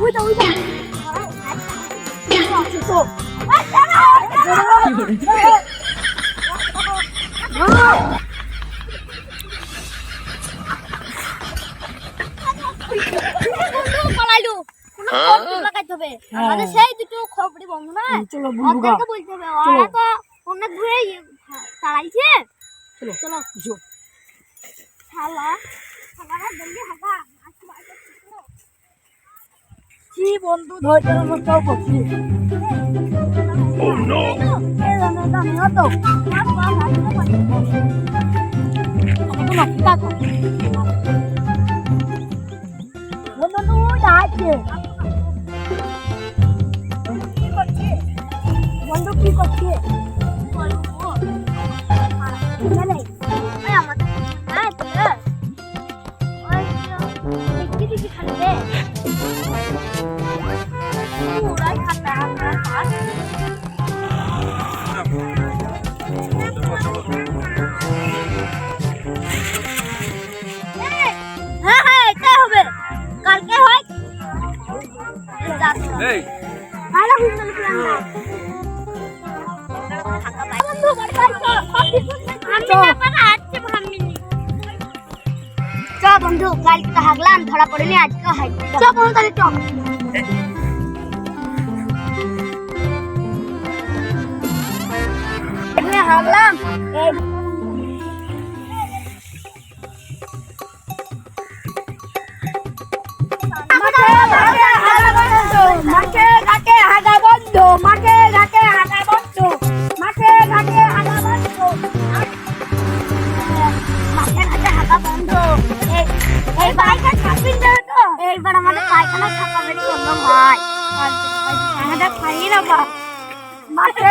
উইটা উইটা খবর আমাদের সেই দুটো খবরই বন্ধ না চলো। বুলবুগা বলতে হবে ওরা তো অনেক দূরে তাড়াইছে চলো। চলো কি বন্ধু ধৈর্য নমস্কার করছি। Oh বন্ধু যাচ্ছে। কি বন্ধু কি করছে চ বন্ধু কালকে হাগলাম ধরা পড়েনি আজকে হাই। চ বন্ধু তাহলে চ হাগলাম। বন্ধ। এই বাইকটা ছাপিন দেবে তো। এইবার আমাদের পায়খানা খাইয়ে না বা মাঠে